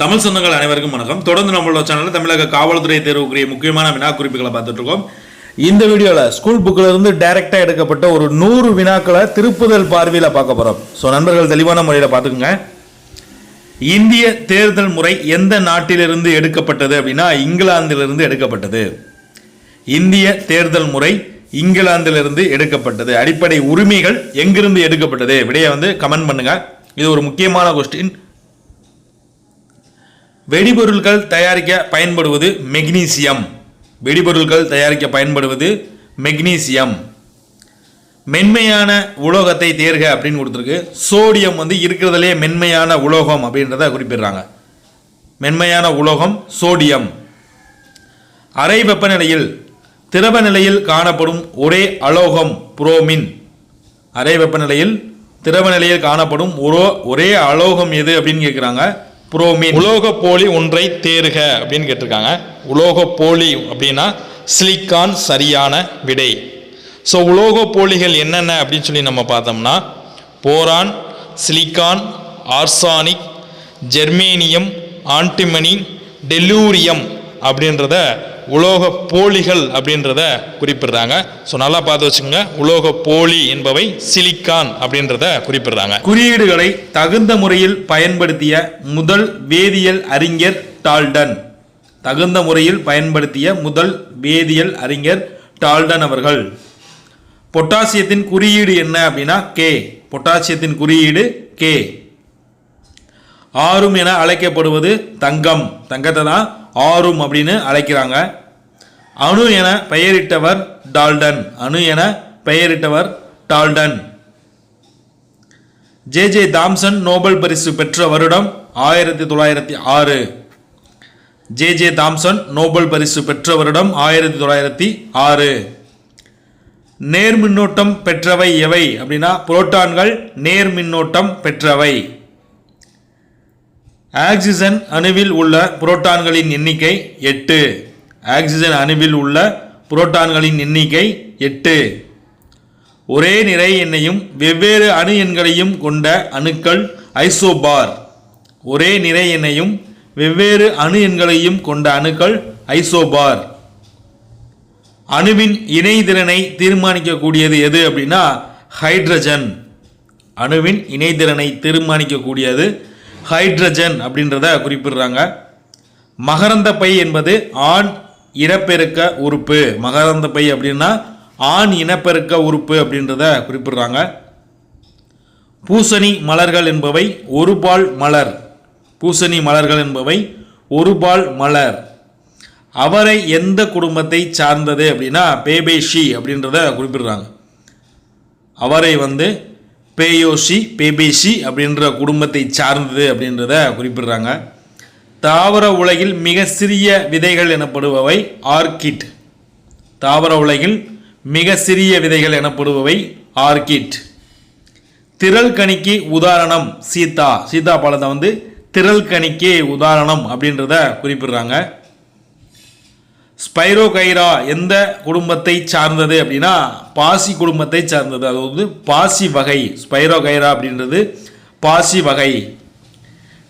தமிழ் சொந்தங்கள் அனைவருக்கும் வணக்கம். தொடர்ந்து நம்மளோட சேனலில் தமிழக காவல்துறை தேர்வுக்குரிய முக்கியமான வினா குறிப்புகளை பார்த்துட்டு இருக்கோம் இந்த வீடியோவில் ஸ்கூல் புக்கில் இருந்து டைரெக்டாக எடுக்கப்பட்ட ஒரு நூறு வினாக்களை திருப்புதல் பார்வையில் பார்க்க போகிறோம் ஸோ நண்பர்கள் தெளிவான முறையில் பார்த்துக்குங்க. இந்திய தேர்தல் முறை எந்த நாட்டிலிருந்து எடுக்கப்பட்டது அப்படின்னா இங்கிலாந்திலிருந்து எடுக்கப்பட்டது. இந்திய தேர்தல் முறை இங்கிலாந்திலிருந்து எடுக்கப்பட்டது. அடிப்படை உரிமைகள் எங்கிருந்து எடுக்கப்பட்டது? விடையை வந்து கமெண்ட் பண்ணுங்கள் இது ஒரு முக்கியமான கொஸ்டின் வெடிபொருட்கள் தயாரிக்க பயன்படுவது மெக்னீசியம். வெடிபொருட்கள் தயாரிக்க பயன்படுவது மெக்னீசியம். மென்மையான உலோகத்தை தேர்க அப்படின்னு கொடுத்துருக்கு. சோடியம் வந்து இருக்கிறதுலே மென்மையான உலோகம் அப்படின்றத குறிப்பிடுறாங்க. மென்மையான உலோகம் சோடியம். அறை வெப்பநிலையில் திரவ நிலையில் காணப்படும் ஒரே அலோகம் புரோமின். அறை வெப்பநிலையில் திரவ நிலையில் காணப்படும் ஒரே அலோகம் எது அப்படின்னு கேட்குறாங்க புரோமின். உலோக போலி ஒன்றை தேர்க அப்படின்னு கேட்டிருக்காங்க. உலோக போலி அப்படின்னா சிலிக்கான் சரியான விடை. ஸோ உலோக போலிகள் என்னென்ன அப்படின்னு சொல்லி நம்ம பார்த்தோம்னா boron silicon arsenic germanium antimony tellurium அப்படின்றத உலோக போலிகள் அப்படின்றத குறிப்பிடுறாங்க. ஸோ நல்லா பார்த்து வச்சுக்கோங்க. உலோக போலி என்பவை சிலிக்கான் அப்படின்றத குறிப்பிடுறாங்க. குறியீடுகளை தகுந்த முறையில் பயன்படுத்திய முதல் வேதியியல் அறிஞர் டால்டன். தகுந்த முறையில் பயன்படுத்திய முதல் வேதியியல் அறிஞர் டால்டன் அவர்கள். பொட்டாசியத்தின் குறியீடு என்ன அப்படின்னா கே. பொட்டாசியத்தின் குறியீடு கே. ஆறும் என அழைக்கப்படுவது தங்கம். தங்கத்தை தான் ஆறும் அப்படின்னு அழைக்கிறாங்க. அணு என பெயரிட்டவர் டால்டன். அணு என பெயரிட்டவர் Dalton. J. J. Thomson Nobel பரிசு பெற்ற வருடம் ஆயிரத்தி தொள்ளாயிரத்தி ஆறு. ஜே. ஜே. தாம்சன் நோபல் பரிசு பெற்ற வருடம் ஆயிரத்தி தொள்ளாயிரத்தி ஆறு. நேர்மின்னோட்டம் பெற்றவை எவை அப்படின்னா புரோட்டான்கள் நேர்மின்னோட்டம் பெற்றவை. ஆக்சிஜன் அணுவில் உள்ள புரோட்டான்களின் எண்ணிக்கை எட்டு. ஆக்சிஜன் அணுவில் உள்ள புரோட்டான்களின் எண்ணிக்கை எட்டு. ஒரே நிறை எண்ணையும் வெவ்வேறு அணு எண்களையும் கொண்ட அணுக்கள் ஐசோபார். ஒரே நிறை எண்ணையும் வெவ்வேறு அணு எண்களையும் கொண்ட அணுக்கள் ஐசோபார். அணுவின் இணைதிறனை தீர்மானிக்கக்கூடியது எது அப்படின்னா ஹைட்ரஜன். அணுவின் இணைதிறனை தீர்மானிக்கக்கூடியது ஹைட்ரஜன் அப்படின்றத குறிப்பிடுறாங்க. மகரந்த பை என்பது ஆண் இனப்பெருக்க உறுப்பு. மகரந்த பை அப்படின்னா ஆண் இனப்பெருக்க உறுப்பு அப்படின்றத குறிப்பிடுறாங்க. பூசணி மலர்கள் என்பவை ஒரு பால் மலர். பூசணி மலர்கள் என்பவை ஒரு பால் மலர். அவரை எந்த குடும்பத்தை சார்ந்தது அப்படின்னா பேபேஷி அப்படின்றத குறிப்பிடுறாங்க. அவரை வந்து பேயோஷி பேபேஷி அப்படின்ற குடும்பத்தை சார்ந்தது அப்படின்றத குறிப்பிடுறாங்க. தாவர உலகில் மிக சிறிய விதைகள் எனப்படுபவை ஆர்கிட். தாவர உலகில் மிக சிறிய விதைகள் எனப்படுபவை ஆர்கிட். திரள் கணிக்கு உதாரணம் சீதா. சீதா பழத்தை வந்து திரள் கணிக்கு உதாரணம் அப்படின்றத குறிப்பிடுறாங்க. ஸ்பைரோகைரா எந்த குடும்பத்தை சார்ந்தது அப்படின்னா பாசி குடும்பத்தை சார்ந்தது. அதாவது பாசி வகை ஸ்பைரோகைரா அப்படின்றது பாசி வகை.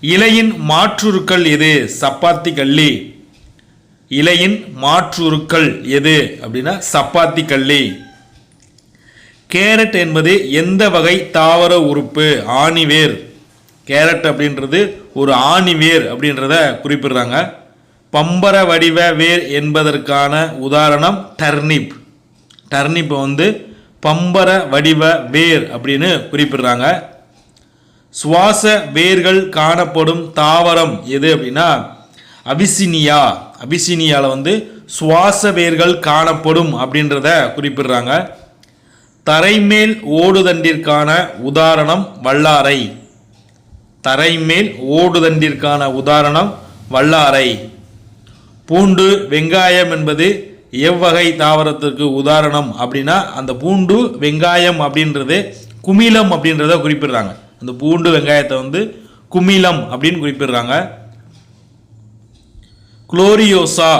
இலையின் மாற்றுருக்கள் எது? சப்பாத்தி கள்ளி. இலையின் மாற்றுருக்கள் எது? அப்படின்னா சப்பாத்தி கள்ளி. கேரட் என்பது எந்த வகை தாவர உறுப்பு? ஆணிவேர். கேரட் அப்படின்றது ஒரு ஆணிவேர் அப்படின்றத குறிப்பிடுறாங்க. பம்பர வடிவ வேர் என்பதற்கான உதாரணம் டர்னிப். டர்னிப்பை வந்து பம்பர வடிவ வேர் அப்படின்னு குறிப்பிடுறாங்க. சுவாச வேர்கள் காணப்படும் தாவரம் எது அப்படின்னா அபிசினியா. அபிசினியாவில் வந்து சுவாச வேர்கள் காணப்படும் அப்படின்றத குறிப்பிடுறாங்க. தரைமேல் ஓடுதண்டிற்கான உதாரணம் வல்லாரை. தரைமேல் ஓடுதண்டிற்கான உதாரணம் வல்லாரை. பூண்டு வெங்காயம் என்பது எவ்வகை தாவரத்திற்கு உதாரணம் அப்படின்னா அந்த பூண்டு வெங்காயம் அப்படின்றது குமிலம் அப்படின்றத குறிப்பிடுறாங்க. அந்த பூண்டு வெங்காயத்தை வந்து குமிலம் அப்படின்னு குறிப்பிடுறாங்க. குளோரியோசா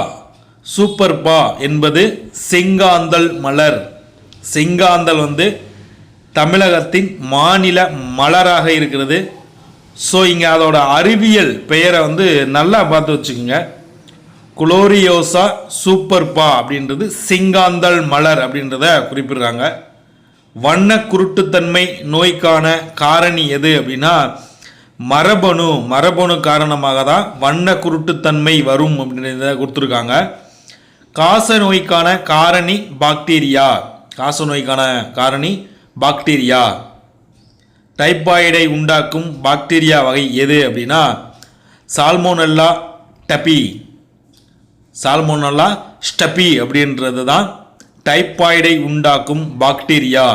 சூப்பர்பா என்பது செங்காந்தல் மலர். செங்காந்தல் வந்து தமிழகத்தின் மாநில மலராக இருக்கிறது. ஸோ இங்கே அதோட அறிவியல் பெயரை வந்து நல்லா பார்த்து வச்சுக்கோங்க. குளோரியோசா சூப்பர்பா அப்படின்றது சிங்காந்தல் மலர் அப்படின்றத குறிப்பிடுறாங்க. வண்ண குருட்டுத்தன்மை நோய்க்கான காரணி எது அப்படின்னா மரபணு மரபணு காரணமாக தான் வண்ண குருட்டுத்தன்மை வரும் அப்படின்றத கொடுத்துருக்காங்க. காச நோய்க்கான காரணி பாக்டீரியா. காச நோய்க்கான காரணி பாக்டீரியா. டைபாய்டை உண்டாக்கும் பாக்டீரியா வகை எது அப்படின்னா சால்மோனெல்லா டபி. சால்மோனல்லா ஸ்டபி அப்படின்றது தான் டைப்பாய்டை உண்டாக்கும் பாக்டீரியா.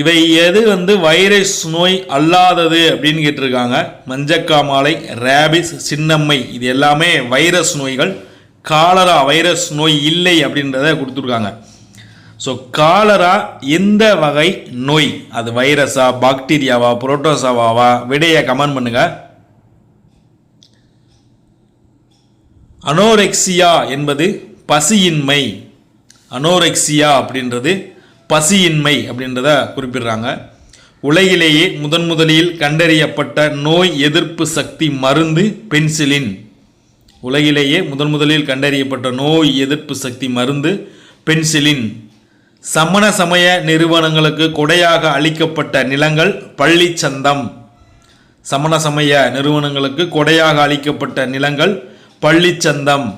இவை எது வந்து வைரஸ் நோய் அல்லாதது அப்படின்னு கேட்டிருக்காங்க. மஞ்சக்காமாலை ரேபிஸ் சின்னம்மை இது எல்லாமே வைரஸ் நோய்கள். காலரா வைரஸ் நோய் இல்லை அப்படின்றத கொடுத்துருக்காங்க. ஸோ காலரா எந்த வகை நோய்? அது வைரஸா பாக்டீரியாவா புரோட்டோசாவாவா? விடையை கமெண்ட் பண்ணுங்கள் அனோரெக்சியா என்பது பசியின்மை. அனோரெக்சியா அப்படின்றது பசியின்மை அப்படின்றத குறிப்பிடுறாங்க. உலகிலேயே முதன் முதலில் கண்டறியப்பட்ட நோய் எதிர்ப்பு சக்தி மருந்து பென்சிலின். உலகிலேயே முதன் முதலில் கண்டறியப்பட்ட நோய் எதிர்ப்பு சக்தி மருந்து பென்சிலின். சமண சமய நிறுவனங்களுக்கு கொடையாக அளிக்கப்பட்ட நிலங்கள் பள்ளிச்சந்தம். சமண சமய நிறுவனங்களுக்கு கொடையாக அளிக்கப்பட்ட நிலங்கள் பள்ளிச்சந்தம்.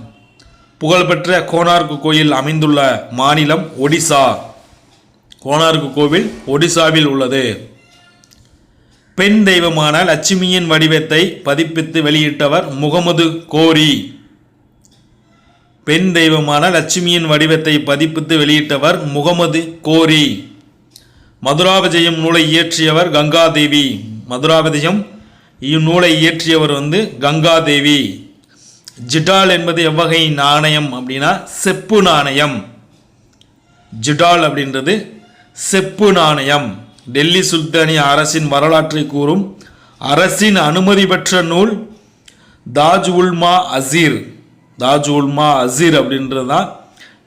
புகழ்பெற்ற கோனார்க்கு கோயில் அமைந்துள்ள மாநிலம் ஒடிசா. கோனார்க்கு கோவில் ஒடிசாவில் உள்ளது. பெண் தெய்வமான லட்சுமியின் வடிவத்தை பதிப்பித்து வெளியிட்டவர் முகமது கோரி. பெண் தெய்வமான லட்சுமியின் வடிவத்தை பதிப்பித்து வெளியிட்டவர் முகமது கோரி. மதுராவிஜயம் நூலை இயற்றியவர் கங்காதேவி. மதுராவிஜயம் இந்நூலை இயற்றியவர் வந்து கங்காதேவி. ஜிடால் என்பது எவ்வகை நாணயம் அப்படின்னா செப்பு நாணயம். ஜிடால் அப்படின்றது செப்பு நாணயம். டெல்லி சுல்தானிய அரசின் வரலாற்றை கூறும் அரசின் அனுமதி பெற்ற நூல் தாஜ் உல்மா அசீர். தாஜ் உல்மா அசீர் அப்படின்றது தான்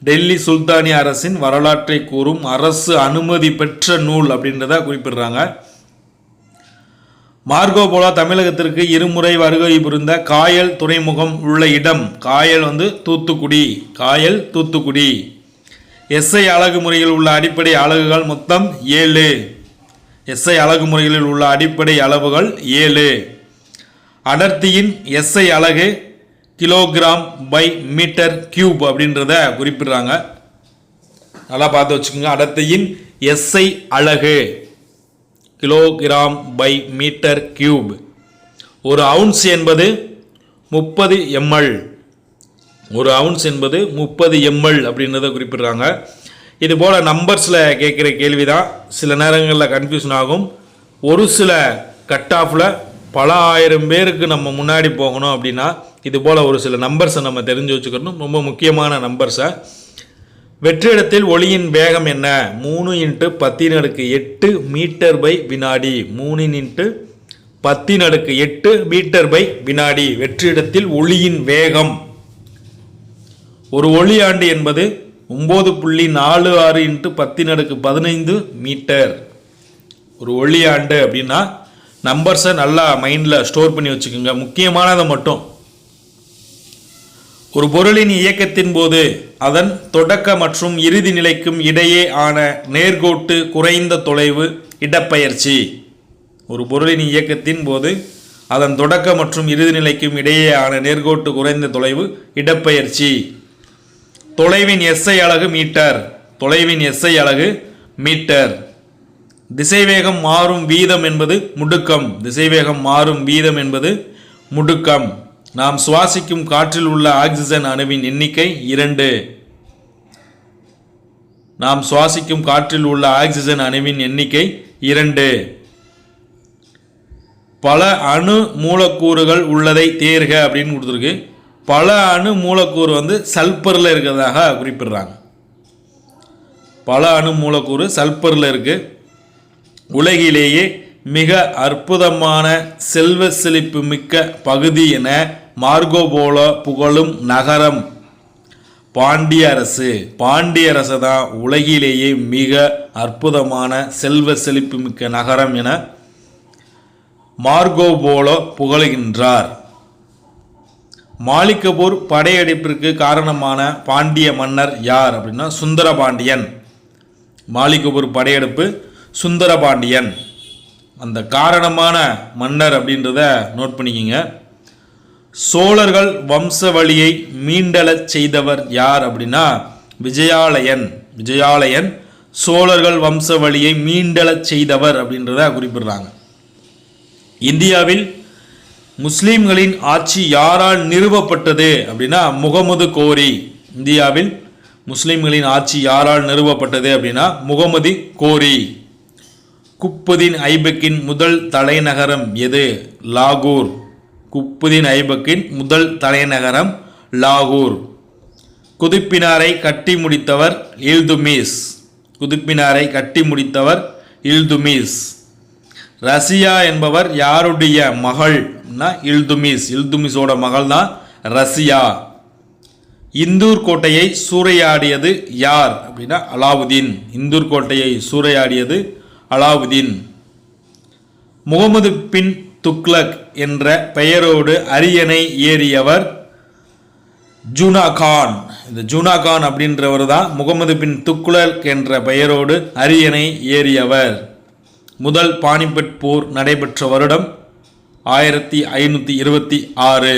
டெல்லி சுல்தானிய அரசின் வரலாற்றை கூறும் அரசு அனுமதி பெற்ற நூல் அப்படின்றத குறிப்பிடுறாங்க. மார்கோ போலா தமிழகத்திற்கு இருமுறை வருகை புரிந்த காயல் துறைமுகம் உள்ள இடம். காயல் வந்து தூத்துக்குடி. காயல் தூத்துக்குடி. எஸ்ஐ அழகு முறையில் உள்ள அடிப்படை அலகுகள் மொத்தம் ஏழு. எஸ்ஐ அழகு முறைகளில் உள்ள அடிப்படை அளவுகள் ஏழு. அடர்த்தியின் எஸ்ஐ அலகு கிலோகிராம் பை மீட்டர் கியூப் அப்படின்றத குறிப்பிடுறாங்க. நல்லா பார்த்து வச்சுக்கோங்க. அடர்த்தியின் எஸ்ஐ அலகு கிலோகிராம் பை மீட்டர் கியூப். ஒரு அவுன்ஸ் என்பது முப்பது எம்எல். ஒரு அவுன்ஸ் என்பது முப்பது எம்எல் அப்படின்றத குறிப்பிடுறாங்க. இது போல் நம்பர்ஸில் கேட்குற கேள்வி தான் சில நேரங்களில் கன்ஃபியூஷன் ஆகும். ஒரு சில கட் ஆஃபில் பல ஆயிரம் பேருக்கு நம்ம முன்னாடி போகணும் அப்படின்னா இது போல் ஒரு சில நம்பர்ஸை நம்ம தெரிஞ்சு வச்சுக்கணும். ரொம்ப முக்கியமான நம்பர்ஸை வெற்றிடத்தில் ஒளியின் வேகம் என்ன? மூணு இன்ட்டு பத்தின் அடுக்கு எட்டு மீட்டர் பை வினாடி. மூணு இன்ட்டு பத்தின் அடுக்கு எட்டு மீட்டர் பை வினாடி. வெற்றிடத்தில் ஒளியின் வேகம். ஒரு ஒளியாண்டு என்பது ஒம்பது புள்ளி நாலு ஆறு இன்ட்டு பத்தின் அடுக்கு பதினைந்து மீட்டர். ஒரு ஒளியாண்டு அப்படின்னா நம்பர்ஸை நல்லா மைண்டில் ஸ்டோர் பண்ணி வச்சுக்கோங்க. முக்கியமானதை மட்டும். ஒரு பொருளின் இயக்கத்தின் போது அதன் தொடக்க மற்றும் இறுதி நிலைக்கும் இடையே ஆன நேர்கோட்டு குறைந்த தொலைவு இடப்பெயர்ச்சி. ஒரு பொருளின் இயக்கத்தின் போது அதன் தொடக்க மற்றும் இறுதி நிலைக்கும் இடையே ஆன நேர்கோட்டு குறைந்த தொலைவு இடப்பெயர்ச்சி. தொலைவின் எஸ்ஐ அலகு மீட்டர். தொலைவின் எஸ்ஐ அலகு மீட்டர். திசைவேகம் மாறும் வீதம் என்பது முடுக்கம். திசைவேகம் மாறும் வீதம் என்பது முடுக்கம். நாம் சுவாசிக்கும் காற்றில் உள்ள ஆக்சிஜன் அணுவின் எண்ணிக்கை இரண்டு. நாம் சுவாசிக்கும் காற்றில் உள்ள ஆக்சிஜன் அணுவின் எண்ணிக்கை இரண்டு. பல அணு மூலக்கூறுகள் உள்ளதை தேர்க அப்படின்னு கொடுத்துருக்கு. பல அணு மூலக்கூறு வந்து சல்பரில் இருக்கிறதாக குறிப்பிடுறாங்க. பல அணு மூலக்கூறு சல்பரில் இருக்குது உலகிலேயே மிக அற்புதமான செல்வ செழிப்பு மிக்க பகுதி என மார்கோபோலோ புகழும் நகரம். பாண்டிய அரசு. பாண்டிய அரசு தான் உலகிலேயே மிக அற்புதமான செல்வ செழிப்பு மிக்க நகரம் என மார்கோபோலோ புகழுகின்றார். மாலிகபூர் படையெடுப்பிற்கு காரணமான பாண்டிய மன்னர் யார் அப்படின்னா சுந்தரபாண்டியன். மாளிகபூர் படையெடுப்பு சுந்தரபாண்டியன். அந்த காரணமான மன்னர் அப்படின்றத நோட் பண்ணிக்கிங்க. சோழர்கள் வம்சவழியை மீண்டலச் செய்தவர் யார் அப்படின்னா விஜயாலயன். விஜயாலயன் சோழர்கள் வம்சவழியை மீண்டலச் செய்தவர் அப்படின்றத குறிப்பிடுறாங்க. இந்தியாவில் முஸ்லீம்களின் ஆட்சி யாரால் நிறுவப்பட்டது அப்படின்னா முகமது கோரி. இந்தியாவில் முஸ்லீம்களின் ஆட்சி யாரால் நிறுவப்பட்டது அப்படின்னா முகமது கோரி. குப்புதீன் ஐபக்கின் முதல் தலைநகரம் எது? லாகூர். குப்புதீன் ஐபக்கின் முதல் தலைநகரம் லாகூர். குதுப்பினாரை கட்டி முடித்தவர் இல்துமிஸ். குதுப்பினாரை கட்டி முடித்தவர் இல்துமிஸ். ரசியா என்பவர் யாருடைய மகள்னா இல்துமிஸ். இல்துமிஸோட மகள் தான் ரசியா. இந்தூர் கோட்டையை சூறையாடியது யார் அப்படின்னா அலாவுதீன். இந்தூர் கோட்டையை சூறையாடியது அலாவுதீன். முகமது பின் துக்லக் என்ற பெயரோடு அரியணை ஏறியவர் ஜூனா கான் இந்த ஜுனா கான் அப்படின்றவர் தான் முகமது பின் துக்குலல் என்ற பெயரோடு அரியணை ஏறியவர். முதல் பானிபட் போர் நடைபெற்ற வருடம் ஆயிரத்தி ஐநூற்றி இருபத்தி ஆறு.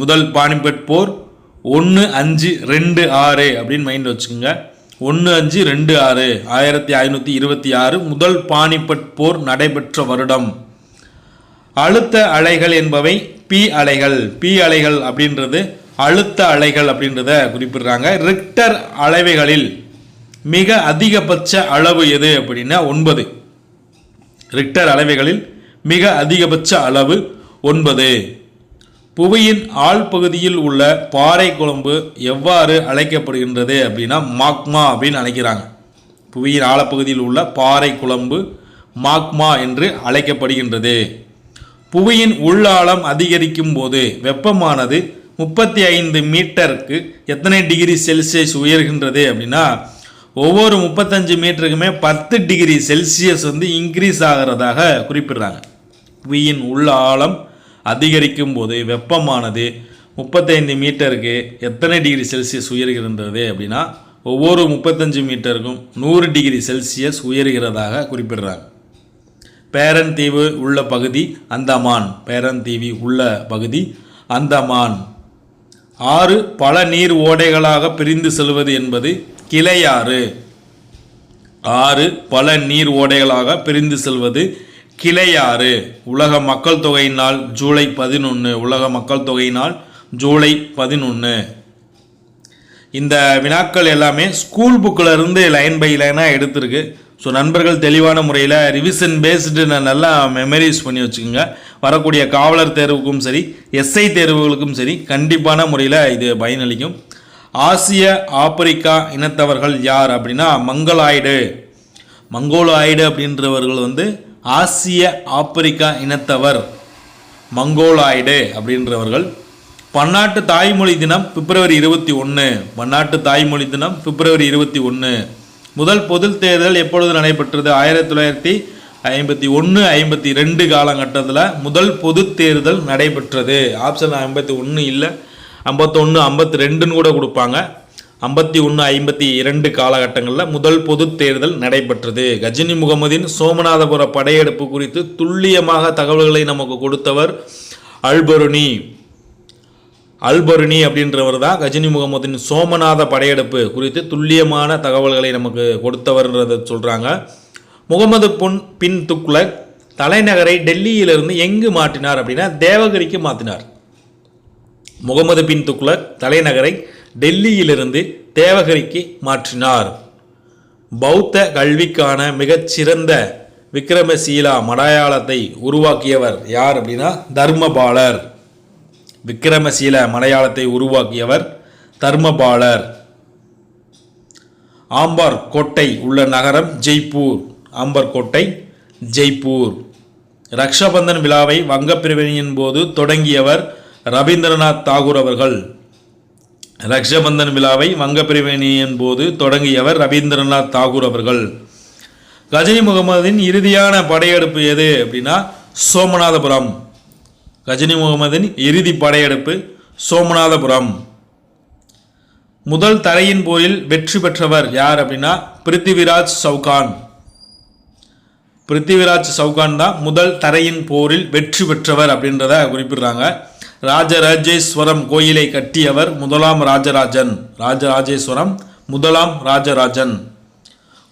முதல் பானிபட் போர் ஒன்று அஞ்சு ரெண்டு ஆறு அப்படின்னு மைண்டில் வச்சுக்கோங்க. ஒன்று அஞ்சு ரெண்டு ஆறு. ஆயிரத்தி ஐநூற்றி இருபத்தி ஆறு முதல் பானிபட் போர் நடைபெற்ற வருடம். அழுத்த அலைகள் என்பவை பி அலைகள். பி அலைகள் அப்படின்றது அழுத்த அலைகள் அப்படின்றத குறிப்பிடுறாங்க. ரிக்டர் அளவைகளில் மிக அதிகபட்ச அளவு எது அப்படின்னா ஒன்பது. ரிக்டர் அளவைகளில் மிக அதிகபட்ச அளவு ஒன்பது. புவியின் ஆழ்பகுதியில் உள்ள பாறை குழம்பு எவ்வாறு அழைக்கப்படுகின்றது அப்படின்னா மாக்மா அப்படின்னு அழைக்கிறாங்க. புவியின் ஆழப்பகுதியில் உள்ள பாறை குழம்பு மாக்மா என்று அழைக்கப்படுகின்றது. புவியின் உள்ளாழம் அதிகரிக்கும் போது வெப்பமானது முப்பத்தி ஐந்து மீட்டருக்கு எத்தனை டிகிரி செல்சியஸ் உயர்கின்றது அப்படின்னா ஒவ்வொரு முப்பத்தஞ்சு மீட்டருக்குமே பத்து டிகிரி செல்சியஸ் வந்து இன்க்ரீஸ் ஆகிறதாக குறிப்பிடுறாங்க. புவியின் உள்ள ஆழம் அதிகரிக்கும் போது வெப்பமானது முப்பத்தைந்து மீட்டருக்கு எத்தனை டிகிரி செல்சியஸ் உயர்கின்றது அப்படின்னா ஒவ்வொரு முப்பத்தஞ்சு மீட்டருக்கும் நூறு டிகிரி செல்சியஸ் உயர்கிறதாக குறிப்பிடுறாங்க. பேரந்தீவு உள்ள பகுதி அந்தமான். பேரந்தீவி உள்ள பகுதி அந்தமான். ஆறு பல நீர் ஓடைகளாக பிரிந்து செல்வது என்பது கிளையாறு. ஆறு பல நீர் ஓடைகளாக பிரிந்து செல்வது கிளையாறு. உலக மக்கள் தொகையினால் ஜூலை பதினொன்று உலக மக்கள் தொகையினால் ஜூலை பதினொன்று இந்த வினாக்கள் எல்லாமே ஸ்கூல் புக்கில் இருந்து லைன் பை லைனாக எடுத்திருக்கு. ஸோ நண்பர்கள் தெளிவான முறையில் ரிவிஷன் பேஸ்டு நான் நல்லா மெமரிஸ் பண்ணி வச்சுக்கோங்க. வரக்கூடிய காவலர் தேர்வுக்கும் சரி எஸ்ஐ தேர்வுகளுக்கும் சரி கண்டிப்பான முறையில் இது பயனளிக்கும். ஆசிய ஆப்பிரிக்கா இனத்தவர்கள் யார் அப்படின்னா மங்களாய்டு மங்கோலாய்டு அப்படின்றவர்கள் வந்து ஆசிய ஆப்பிரிக்கா இனத்தவர். மங்கோலாய்டு அப்படின்றவர்கள். பன்னாட்டு தாய்மொழி தினம் பிப்ரவரி இருபத்தி ஒன்று பன்னாட்டு தாய்மொழி தினம் பிப்ரவரி இருபத்தி ஒன்று முதல் பொது தேர்தல் எப்பொழுது நடைபெற்றது? ஆயிரத்தி தொள்ளாயிரத்தி ஐம்பத்தி ஒன்று ஐம்பத்தி ரெண்டு காலகட்டத்தில் முதல் பொது தேர்தல் நடைபெற்றது. ஆப்ஷன் ஐம்பத்தி ஒன்று இல்லை. ஐம்பத்தொன்று ஐம்பத்தி ரெண்டுன்னு கூட கொடுப்பாங்க. ஐம்பத்தி ஒன்று ஐம்பத்தி இரண்டு காலகட்டங்களில் முதல் பொது தேர்தல் நடைபெற்றது. கஜினி முகமதின் சோமநாதபுர படையெடுப்பு குறித்து துல்லியமாக தகவல்களை நமக்கு கொடுத்தவர் அல்பருனி அல்பருணி அப்படின்றவர் தான் கஜினி முகமதின் சோமநாத படையெடுப்பு குறித்து துல்லியமான தகவல்களை நமக்கு கொடுத்தவர்ன்றதை சொல்கிறாங்க முகமது பொன் பின் துக்ளக் தலைநகரை டெல்லியிலிருந்து எங்கு மாற்றினார் அப்படின்னா தேவகிரிக்கு மாற்றினார். முகமது பின் துக்ளக் தலைநகரை டெல்லியிலிருந்து தேவகிரிக்கு மாற்றினார். பௌத்த கல்விக்கான மிகச்சிறந்த விக்ரமசீலா மலையாளத்தை உருவாக்கியவர் யார் அப்படின்னா தர்மபாலர். விக்கிரமசீல மலையாளத்தை உருவாக்கியவர் தர்மபாலர். ஆம்பார் கோட்டை உள்ள நகரம் ஜெய்ப்பூர். ஆம்பர் கோட்டை ஜெய்ப்பூர். ரக்ஷபந்தன் விழாவை வங்கப்பிரிவினையின் போது தொடங்கியவர் ரவீந்திரநாத் தாகூர் அவர்கள். ரக்ஷபந்தன் விழாவை வங்கப்பிரிவினையின் போது தொடங்கியவர் ரவீந்திரநாத் தாகூர் அவர்கள். கஜினி முகமதின் இறுதியான படையெடுப்பு எது அப்படின்னா சோமநாதபுரம். கஜினி முகமதின் இறுதி படையெடுப்பு சோமநாதபுரம். முதல் தரையின் போரில் வெற்றி பெற்றவர் யார் அப்படின்னா பிருத்திவிராஜ் சவுகான் பிருத்திவிராஜ் சவுகான் தான் முதல் தரையின் போரில் வெற்றி பெற்றவர் அப்படின்றத குறிப்பிடுறாங்க. ராஜராஜேஸ்வரம் கோயிலை கட்டியவர் முதலாம் ராஜராஜன். ராஜராஜேஸ்வரம் முதலாம் ராஜராஜன்.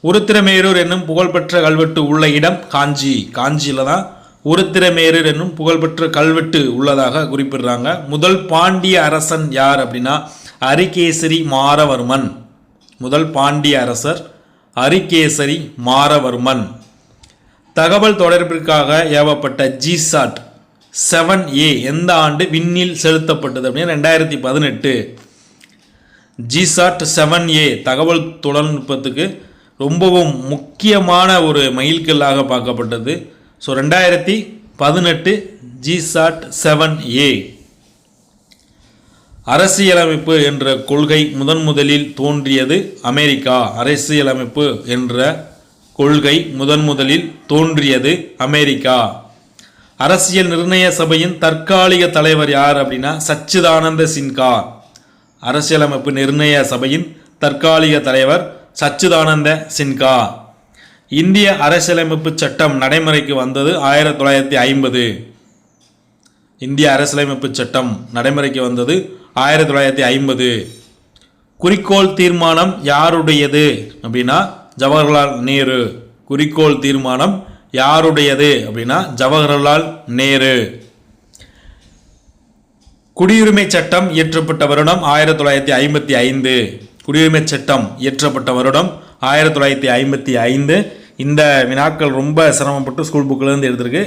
உருத்திரமேரூர் என்னும் புகழ்பெற்ற கல்வெட்டு உள்ள இடம் காஞ்சி. காஞ்சியில் தான் உருத்திரமேரர் என்னும் புகழ்பெற்ற கல்வெட்டு உள்ளதாக குறிப்பிடுறாங்க. முதல் பாண்டிய அரசன் யார் அப்படின்னா அரிகேசரி மாரவர்மன். முதல் பாண்டிய அரசர் அரிகேசரி மாரவர்மன். தகவல் தொடர்பிற்காக ஏவப்பட்ட ஜிசாட் செவன் ஏ எந்த ஆண்டு விண்ணில் செலுத்தப்பட்டது அப்படின்னா ரெண்டாயிரத்தி பதினெட்டு. ஜிசாட் செவன் ஏ தகவல் தொழில்நுட்பத்துக்கு ரொம்பவும் முக்கியமான ஒரு மைல்கல்லாக பார்க்கப்பட்டது. ஸோ ரெண்டாயிரத்தி பதினெட்டு ஜிசாட் செவன் ஏ அரசியலமைப்பு என்ற கொள்கை முதன் முதலில் தோன்றியது அமெரிக்கா. அரசியலமைப்பு என்ற கொள்கை முதன் முதலில் தோன்றியது அமெரிக்கா. அரசியல் நிர்ணய சபையின் தற்காலிக தலைவர் யார் அப்படின்னா சச்சிதானந்த சின்கா அரசியலமைப்பு நிர்ணய சபையின் தற்காலிக தலைவர் சச்சிதானந்த சின்கா இந்திய அரசியலமைப்பு சட்டம் நடைமுறைக்கு வந்தது ஆயிரத்தி தொள்ளாயிரத்தி ஐம்பது. இந்திய அரசியலமைப்பு சட்டம் நடைமுறைக்கு வந்தது ஆயிரத்தி தொள்ளாயிரத்தி ஐம்பது. குறிக்கோள் தீர்மானம் யாருடையது? அப்படின்னா ஜவஹர்லால் நேரு. குறிக்கோள் தீர்மானம் யாருடையது? அப்படின்னா ஜவஹர்லால் நேரு. குடியுரிமை சட்டம் இயற்றப்பட்ட வருடம் ஆயிரத்தி தொள்ளாயிரத்தி ஐம்பத்தி ஐந்து. குடியுரிமை சட்டம் இயற்றப்பட்ட வருடம் ஆயிரத்தி தொள்ளாயிரத்தி ஐம்பத்தி ஐந்து இந்த வினாக்கள் ரொம்ப சிரமப்பட்டு ஸ்கூல் புக்கிலேருந்து எடுத்திருக்கு.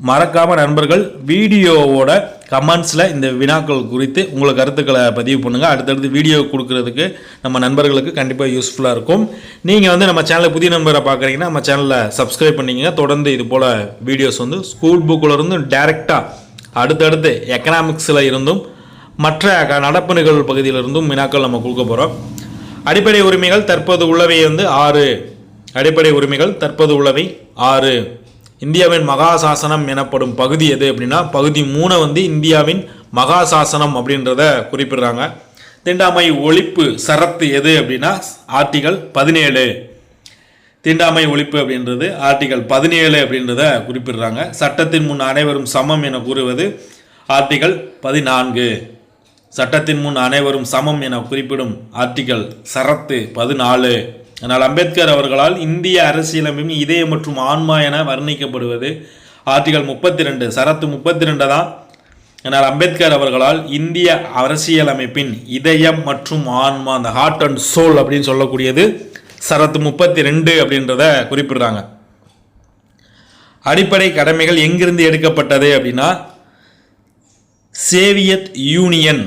மறக்காமல் நண்பர்கள் வீடியோவோட கமெண்ட்ஸில் இந்த வினாக்கள் குறித்து உங்கள் கருத்துக்களை பதிவு பண்ணுங்கள் அடுத்தடுத்து வீடியோ கொடுக்கறதுக்கு நம்ம நண்பர்களுக்கு கண்டிப்பாக யூஸ்ஃபுல்லாக இருக்கும். நீங்கள் வந்து நம்ம சேனலை புதிய நண்பரை பார்க்குறீங்கன்னா நம்ம சேனலை சப்ஸ்கிரைப் பண்ணிக்கங்க. தொடர்ந்து இது போல் வீடியோஸ் வந்து ஸ்கூல் புக்கிலிருந்து டேரெக்டாக அடுத்தடுத்து எக்கனாமிக்ஸில் இருந்தும் மற்ற க- நடப்பு நிகழ்வு பகுதியிலிருந்தும் வினாக்கள் நம்ம கொடுக்க போகிறோம் அடிப்படை உரிமைகள் தற்போது உள்ளவை வந்து ஆறு. அடிப்படை உரிமைகள் தற்போது உள்ளவை ஆறு. இந்தியாவின் மகாசாசனம் எனப்படும் பகுதி எது அப்படின்னா பகுதி மூணை வந்து இந்தியாவின் மகாசாசனம் அப்படின்றத குறிப்பிடுறாங்க. தீண்டாமை ஒழிப்பு சரத்து எது அப்படின்னா ஆர்டிகல் பதினேழு. தீண்டாமை ஒழிப்பு அப்படின்றது ஆர்டிகல் பதினேழு அப்படின்றத குறிப்பிடுறாங்க. சட்டத்தின் முன் அனைவரும் சமம் என கூறுவது ஆர்டிகல் பதினான்கு. சட்டத்தின் முன் அனைவரும் சமம் என குறிப்பிடும் ஆர்டிகல் சரத்து பதினாலு. ஆனால் அம்பேத்கர் அவர்களால் இந்திய அரசியலமைப்பின் இதயம் மற்றும் ஆன்மா என வர்ணிக்கப்படுவது ஆர்டிகல் முப்பத்தி ரெண்டு சரத்து முப்பத்தி ரெண்டு தான். ஆனால் அம்பேத்கர் அவர்களால் இந்திய அரசியலமைப்பின் இதயம் மற்றும் ஆன்மா அந்த ஹார்ட் அண்ட் சோல் அப்படின்னு சொல்லக்கூடியது சரத்து முப்பத்தி ரெண்டு அப்படின்றத குறிப்பிடுறாங்க. அடிப்படை கடமைகள் எங்கிருந்து எடுக்கப்பட்டது அப்படின்னா சேவியத் யூனியன்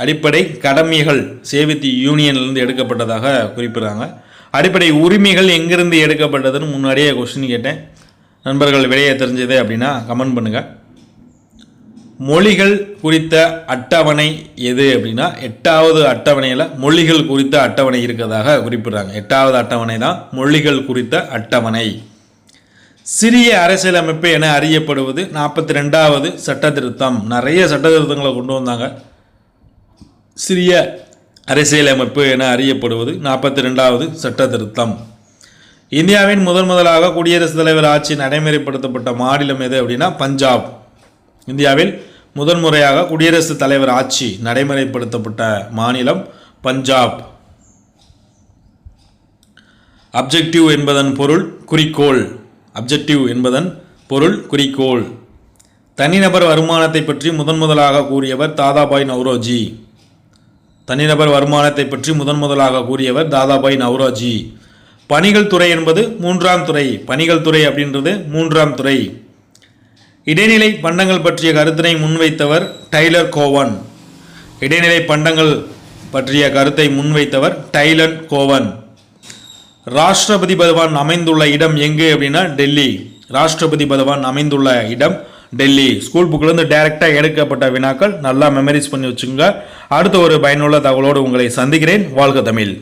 அடிப்படை கடமைகள் சேவித்து யூனியன்லேருந்து எடுக்கப்பட்டதாக குறிப்பிடுறாங்க. அடிப்படை உரிமைகள் எங்கேருந்து எடுக்கப்பட்டதுன்னு முன்னாடியே கொஸ்டின் கேட்டேன். நண்பர்கள் விடையை தெரிஞ்சது அப்படின்னா கமெண்ட் பண்ணுங்கள் மொழிகள் குறித்த அட்டவணை எது அப்படின்னா எட்டாவது அட்டவணையில் மொழிகள் குறித்த அட்டவணை இருக்கிறதாக குறிப்பிடுறாங்க. எட்டாவது அட்டவணை தான் மொழிகள் குறித்த அட்டவணை. சிறிய அரசியலமைப்பு என அறியப்படுவது நாற்பத்தி ரெண்டாவது சட்ட திருத்தம். நிறைய சட்ட திருத்தங்களை கொண்டு வந்தாங்க. சிறிய அரசியலமைப்பு என அறியப்படுவது நாற்பத்தி ரெண்டாவது சட்ட திருத்தம் இந்தியாவின் முதன் முதலாக குடியரசுத் தலைவர் ஆட்சி நடைமுறைப்படுத்தப்பட்ட மாநிலம் எது அப்படின்னா பஞ்சாப். இந்தியாவில் முதன்முறையாக குடியரசுத் தலைவர் ஆட்சி நடைமுறைப்படுத்தப்பட்ட மாநிலம் பஞ்சாப். அப்ஜெக்டிவ் என்பதன் பொருள் குறிக்கோள். அப்ஜெக்டிவ் என்பதன் பொருள் குறிக்கோள். தனிநபர் வருமானத்தை பற்றி முதன் முதலாக கூறியவர் தாதாபாய் நவ்ரோஜி. தனிநபர் வருமானத்தை பற்றி முதன் முதலாக கூறியவர் தாதாபாய் நவ்ராஜி. பணிகள் துறை என்பது மூன்றாம் துறை. பணிகள் துறை அப்படின்றது மூன்றாம் துறை. இடைநிலை பண்டங்கள் பற்றிய கருத்தினை முன்வைத்தவர் டைலர் கோவன். இடைநிலை பண்டங்கள் பற்றிய கருத்தை முன்வைத்தவர் டைலன் கோவன். ராஷ்டிரபதி பகவான் அமைந்துள்ள இடம் எங்கு அப்படின்னா டெல்லி. ராஷ்டிரபதி பகவான் அமைந்துள்ள இடம் டெல்லி. ஸ்கூல் புக்லேருந்து டைரெக்டாக எடுக்கப்பட்ட வினாக்கள் நல்லா மெமரிஸ் பண்ணி வச்சுங்க அடுத்த ஒரு பயனுள்ள தகவலோடு உங்களை சந்திக்கிறேன். வாழ்க தமிழ்.